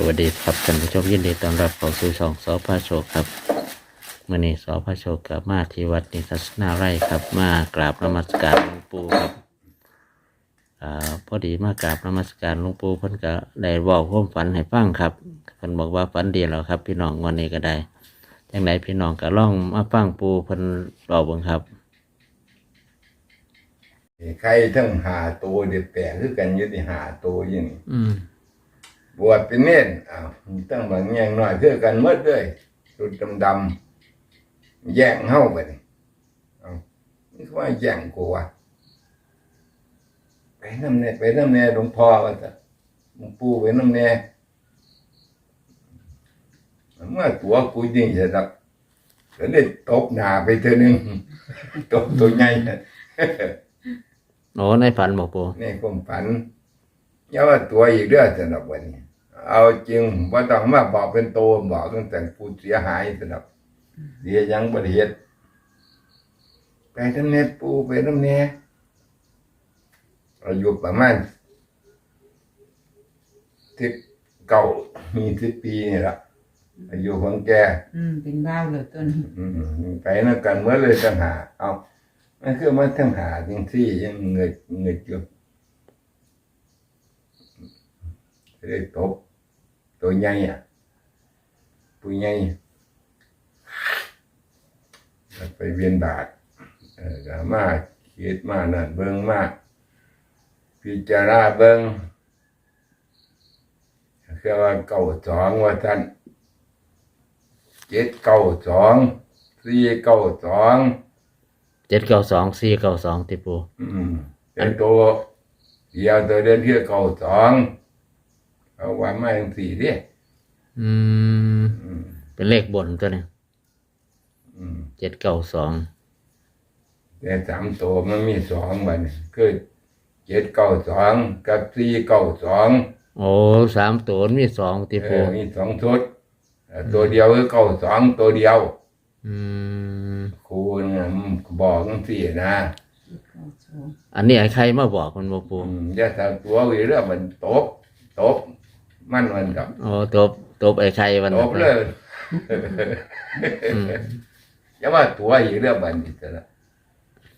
สวัสดีครับท่านผู้ชมยินดีต้อนรับเข้าสู่ช่องสอพาโชคครับมื่อนี้สอพาโชคกับมาที่วัดนิทัศนาไร่ครับ มากราบนมัสการหลวงปู่ครับอ่าพอดีมากราบนมัสการหลวงปู่เพิ่นก็ได้บอกความฝันให้ฟังครับเพิ่นบอกว่าฝันดีแล้วครับ พี่น้องวันนี้ก็ได้จังไดพี่น้องก็ล่องมาฟังปู่เพิ่นบอกเบิ่งครับใครทั้งหาตัวเด็ดแปลกคือกันอยุติหาตัวอยังนี้อืม บวชเป็นเน้นอ้าวตั้งบางแยงหน่อยคือกันหมดเลยสุดดำๆแย่งเฮ้าไปนี่เอานี่เขาว่าแย่งกูวะไปน้ำแน่ไปน้ำแน่หลวงพ่อกันจ้ะหลวงปู่ไปน้ำแน่เมื่อตัวกูยิงเสร็จแล้วก็เลยตบหน้าไปเธอหนึ่งตบตัวใหญ่โอ้ในฝันบอกปู่นี่ความฝันอย่าว่าตัวอีกเรื่องสำหรับวันนี้ เอาจริงว่าต้องมาบอกเป็นโตบอกตั้งแต่ผู้เสียหายสำหรับเสียยังบริเหตุไปทำเน็ตปูไปทำเน็ตอายุประมาณสิบเก้ามีสิบปีนี่ละอายุของแก อืม เป็นบ้าวเลยต้นนี้อืมไปนักกันเมื่อเลยตั้งหา เอามันคือมันตั้งหาจริงที่ยังเงยเงยอยู่เลยตบ ตัวใหญ่อะตัวใหญ่แล้วไปเวียนบาทเออก็มาคิดมานั่นเบิ่งมาพิจารณาเบิ่งคือว่าเก้าสองว่าท่านเจ็ดเก้าสองสี่เก้าสองเจ็ดเก้าสองสี่เก้าสองติปู่อืมเป็นตัวเดียวตัวเดินที่เก้าสอง เอาว่าไม่ถึงสี่ดิอืม อืมเป็นเลขบนตัวนี้อืมเจ็ดเก้าสองแต่สามตัวมันมีสองวันคือเจ็ดเก้าสองกับสี่เก้าสองโอ้สามตัวมีสองติเอปูอมีสองชุดเออตัวเดียวคือเก้าสองตัวเดียว อืม ครูเนี่ยมันบอกจังสี่นะเข้าโชว์อันนี้ไอ้ใครมาบอกมันบ่ปูอืมอย่าทำตัววิเรื่องมันตบตบ มันมันกับโอ้ตบตบไอ้ใครวันตนั้นบเลยอืมอย่าว่าตัวอีกเรื่องบันนี้จะละ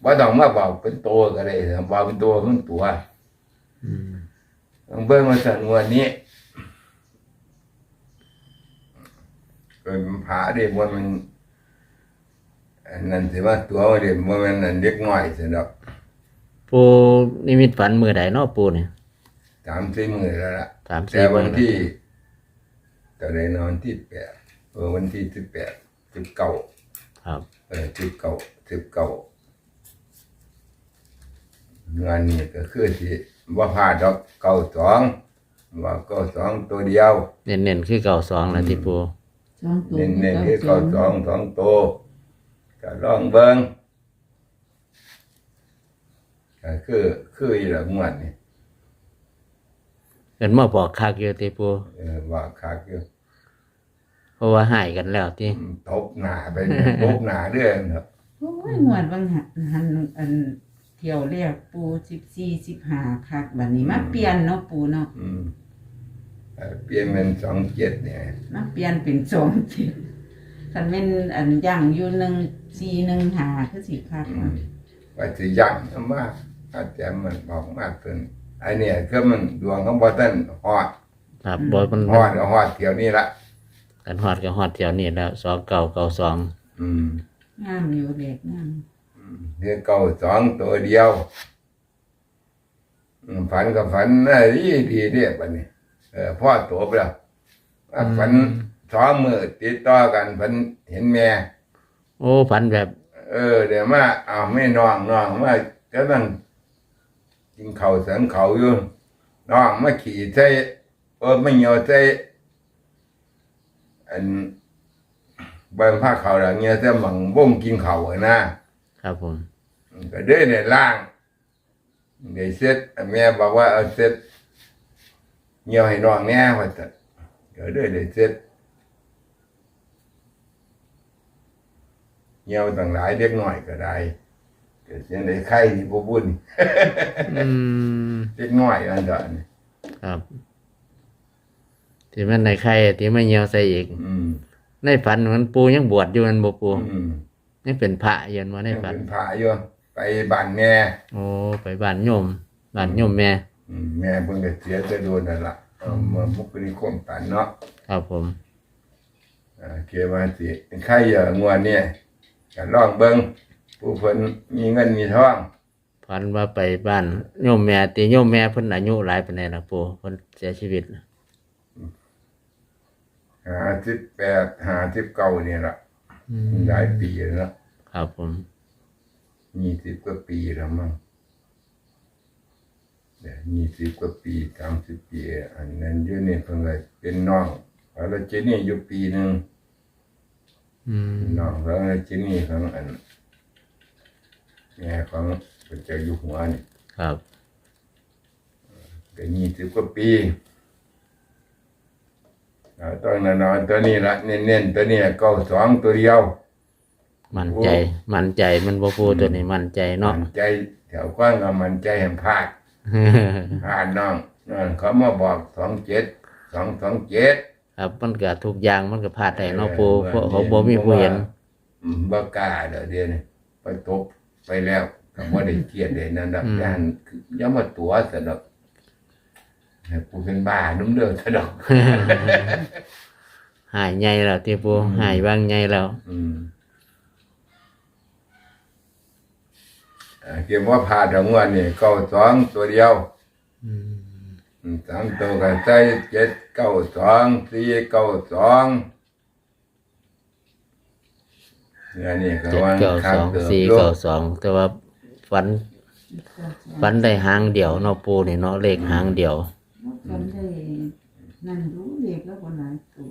ว่าต้องมาบอกเป็นตัวก็ได้บอกเป็นตัวเป็นตัวอืมต้องเบิ่งมาสันวันนี้เป็นผาเด็กมันมันอันนั้นสิว่าตัวเด็กมันมันนั่นเด็กน้อยสิดอก ปูนิมิตฝันมือใดเนาะปูเนี่ย สามสี่มือแล้วล่ะสามแต่สี่วัวันนที่ตอนไหนนอนที่แปดเออวันที่สิบแปดสิบเก้าครับเออสิบเก้าสิบเก้างานนี้ก็คือที่ว่าพลาดดอกเก้าสองว่าเก้าสองตัวเดียว เน้นเน้นๆคือเก้าสองแล้วที่ปูสองตัวเน้นเน้นๆที่เก้าเก้าสองสองตัวก็ลองเบิ้งก็คือคืออีหลังวันนี่ เกินมาบอกคักอยู่ที่ปูเออว่าคักอยู่เพราะว่าหายกันแล้วที่อืมตบหน้าไปเนี่ยตบหน้าเรื่อยเนาะโอ้ยหวดบางหันหันอันเที่ยวเรียกปูสิบสี่สิบห้าคักบัดนี้มาเปลี่ยนเนาะปูเนาะอืมเอ่อเปลี่ยนเป็นสองเจ็ดเนี่ย มาเปลี่ยนเป็นสองเจ็ดคันเป็นอันย่างอยู่หนึ่งสี่หนึ่งหาคือสิคักอืมว่าจะยันมากอาจารย์มันบอกมากเกิน ไอเนี่ยคือมันดวงของบอตันฮอดครับบอยมันฮอดก็ฮอดเที่ยวนี้ละกันฮอดกับฮอดแถวนี้แล้วสองเก้าเก้าสองอืมงามอยู่เด็กงามเดือเก้าสองตัวเดียวอืมฝันกับฝันน่าดีดีเรียบอันนี้เออพ่อตัวไปแล้วว่าฝันสองมือติดต่อกันฝันเห็นแม่ โอ้ฝันแบบ เออ เดี๋ยวมาเอาไม่น้องน้องมาก็ต้อง กินข้าวเสริมเขาวอยู่น้องมาขี่ใส่เออไม่เหนียวใส่อันเบิ่งผ้าเขาวหลังเงี้ยจะหมังบ่งกินเขาวอะนะครับผม ก็เด้ในล่างเดี๋ยวเสร็จแม่บอกว่าเอาเสร็จเหนียวให้น้องแน่ว่าจะก็เด้เดี๋ยวเสร็จเหนียวต่างหลายเล็กน้อยก็ได้ก็ เสียงได้ไข่ที่บ่บุญอืมเล็กน้อยอันเดอนครับที่มันในไข่ที่ไม่เหี่ยวใส่อีกอืมในฝันมันปูยังบวชอยู่มันบ่ปูอืมยังเป็นพระอยืนมาในยังฝันเป็นพระอยู่ไปบ้านแม่โอ้ไปบ้านโยมบ้านโยมแม่อืมแม่เพิ่งจะเสียจะโดนนั่นล่ะเอามามุกนิคมปันเนาะครับผมอ่าเกว่าสิใครอย่างวดเนี่ยก็ลองเบิ่ง ผู้เพิ่นมีเงินมีทองฝันว่าไปบ้านโยมแม่ตีโยมแม่เพิ่นอายุหลายปานใดล่ะปูเพิ่นเสียชีวิตหาสิบแปดหาสิบเก้านี่ล่ะหลายปีแล้วเนาะครับผม ยี่สิบกว่าปีแล้วมั้งเดี๋ยวยี่สิบกว่าปีสามสิบปี อันนั้นอยู่นี่เพิ่งเลยเป็นน้องแล้วเจนี่อยู่ปีหนึ่งอืมน้องแล้วเจนี่ของอัน แม่ของพระเจ้าอยู่หัวนี่ครับก็ยี่สิบกว่าปีเอาตอนนั้นเอาตัวนี้ละเน้นๆตัวนี้เก้าสองตัวเดียว มั่นใจ มั่นใจมันบ่ปูตัวนี้มั่นใจเนาะมันใจแถวกว้างก็มันใจแห่งภาคพาดน้องนั่นเขามาบอกสองเจ็ดสองสองเจ็ดครับมันก็ทุกอย่างมันก็พลาดได้เนาะปูเพราะเขาบ่มีผู้เห็นอืมบ่กล้าเดี๋ยวเดียวนี้ไปตบ ไปแล้วก็บ่ได้เกียดเลยนั่นดอกอืม ย่านอย่ามาตัวซะดอกให้กูเป็นบ้านุ่มเด้อซะดอก หายใหญ่แล้วที่ปูหายบางใหญ่แล้ว อืมอ่าเก็บว่าพาดของวันนี่เก้าสองตัวเดียวอืมอืมสามตัวก็ใส่เจ็ดเก้าสองสี่เก้าสอง เนี่ยนี่ก็เจ็ดว่าเก้าข้าสงองเดิมสี่ลูเก้ากสองแต่ว่าฝันฝันได้หางเดียวเนาะปูนี่เนาะเลขหางเดียวฝันได้นั่นรู้เลขแล้วบ่หลายตัว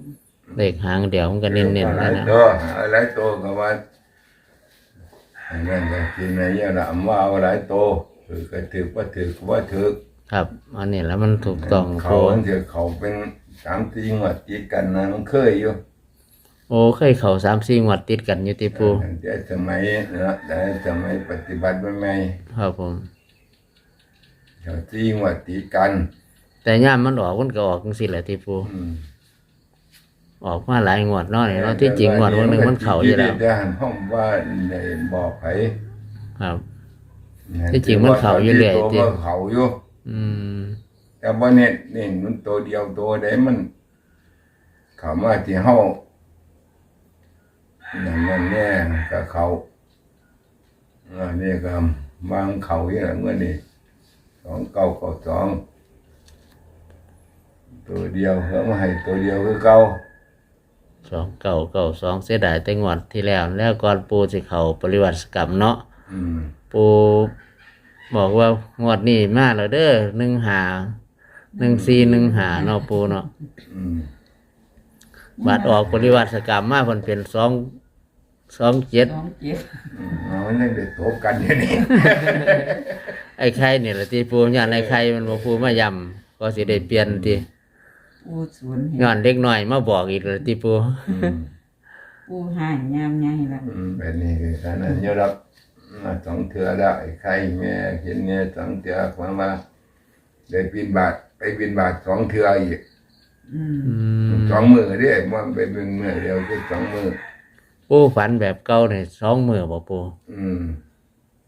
เลขหางเดียวมันก็เน้นๆหแล้ลาวยนะตัวหลายตัวก็ว่าอันนั้นก็กินอะไรเงี้ยละว่าเอาหลายตัวถือก็ถือว่าถือก็ว่าถือครับ อันนี้แล้วมันถูกต้องเขาปูมันถือเขาเป็นสามสี่งวดติดกันนะมันเคยอยู่ โอ้เคยเข้าสามสี่งวดติดกันอยู่ที่ปูแต่สมัยเนาะแต่สมัยปฏิบัติใหม่ครับผม ๆเขาสี่งวดติดกันแต่ย่ามมันออกมันก็ออกจังซี่แหละที่ปูอืมออกมาหลายงวดเนาะนี่เนาะที่จริงงวดวันหนึงมันเข้าอยู่แล้วแต่หันห้องว่าได้บอกไผครับ ที่จริงมันเข้าอยู่เรื่อยตัวจริง มันเขาอยู่ อืมแต่ว่าเนี่ยนี่มันตัวเดียวตัวใดมันเขามาที่เฮา อย่างนั้นแน่ก็เขาอันนี้ก็วางเขาอย่างนั้นเมื่อนี่สองเก้าเก้าสองตัวเดียวเขามาให้ตัวเดียวคือเก้าสองเก่าเก่าสองเสียดายแต่งวดที่แล้ว แล้วก่อนปูสิเขาปริวัติกรรมเนาะอืมปูบอกว่างวดนี้มาแล้วเด้อหนึ่งหาหนึ่งสี่หนึ่งหาเนาะปูเนาะอืมบาดออกปริวัติกรรมมาเพิ่นเป็นสอง สองเจ็ดสองเจ็ดอืมเอาเนี่ยได้ตบกันอย่างนี้ไอ้ไข่นี่แหละที่ปูย้อนไอ้ไข่มันบ่ปูมายำก็สิได้เปลี่ยนที่ปูสวนเห็ย้อนเด็กน้อยมาบอกอีกเลยที่ปูอืมปูหายยามใหญ่แล้วอืมแบบนี้คือการนั้นยอมรับมาสองเถื่อแล้วไอ้ใครแม่เห็นเนี่ยสองเถื่อความว่าได้บินบาทไปบินบาทสองเถื่ออีกอืมอืมสองมือเด้มันไปเป็นมือเดียวคือสองมือ ปูฝันแบบเก่าในสองมือบ่ปูอืม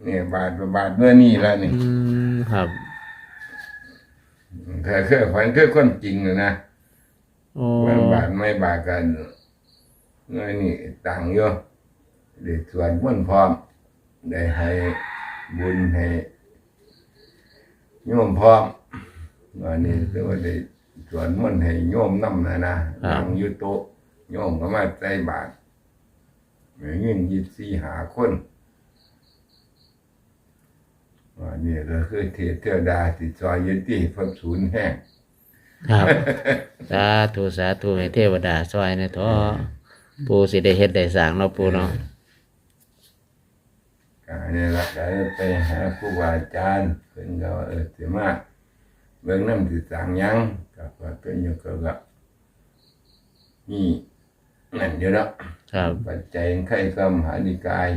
เนี่ยบาทบาทเมื่อนี่แล้วนี่ อืมครับเคยเคยฝันคือคนจริงเลยนะโอ้ว่าบาทไม่บาทกันเงินนี่ต่างอยู่เด็กส่วนม่วนพร้อม ได้ให้บุญให้โยมพร้อมวันนี้ก็ว่าได้ส่วนม่วนให้โยมน้ำนะนะนั่งอยู่โต๊ะโยมก็มาใส่บาท เงินยี่สี่หาคนวันนี้ก็คือเทพเทวดาติดซอยยุติพระศูนย์แห้งครับ สาธุสาธุให้เทวดาช่วยในท้อปูสิได้เฮ็ดได้สร้างเนาะปูเนาะก็นี่ละก็ไปหาครูบาอาจารย์เพิ่นก็ว่าเออสิมาเบิ่งน้ำสิสร้างหยังก็ว่าเป็นอยู่ก็ก็นี่ นั่นอยู่เนาะครับ ปัจจัยไข่กรรมหานิกาย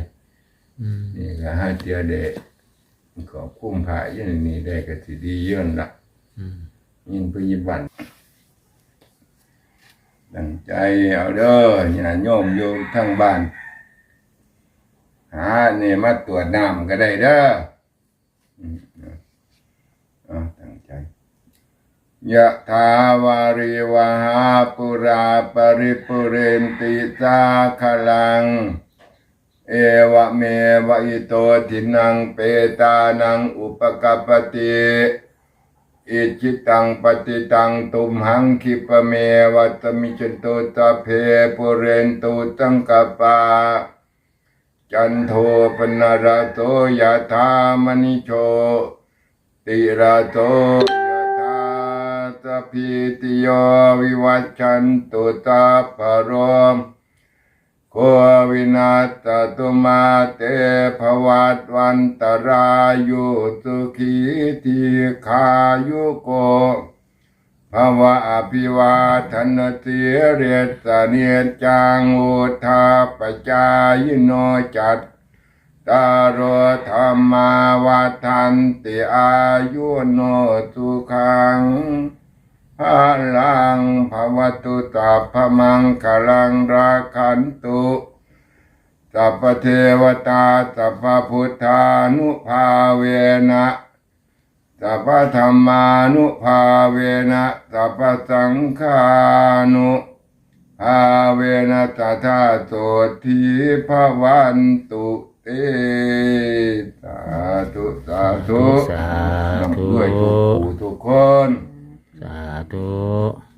อืมนี่ก็หาเตียเดขอบคุ้มพระอยันนี่ได้ก็สิดีเยื่นละอืมยินพยิบันตั้งใจเอาเด้ออย่าโยมโยมทั้งบ้าน หาเนี่ยมาตรวจน้ำก็ได้เด้ออืมเอาตั้งใจ ยะทาวาริวหาปุราปริปุเรนติสาคลัง เอวะเมวะอิโตทินังเปตานังอุปกปปติอิจิตังปฏิตังตุมหังคิปเมวัตมิจนตุตะเพปุเรนตุตังกปาจันโทปนารโตยะธามณิโชติระโต สพพิติโยวิวัชชันตุตาปโรมโควินาศตุมาเตภวัตวันตรายุสุขีทีขายุโกภาวะอภิวาทนติเรสเนียจังอุทาปจายโนจัตตารธรรมาวัฏันติอายุโนสุขัง พลังภวตุตาพมังคลังราคันตุสัพพเทวตาสัพพพุทธานุภาเวนะสัพพธรรมานุภาเวนะสัพพสังฆานุภาเวนะตถาโสทีภวันตุเตสาธุสาธุสาธุร่ำด้วยทุกผู้ทุกคน สาธุ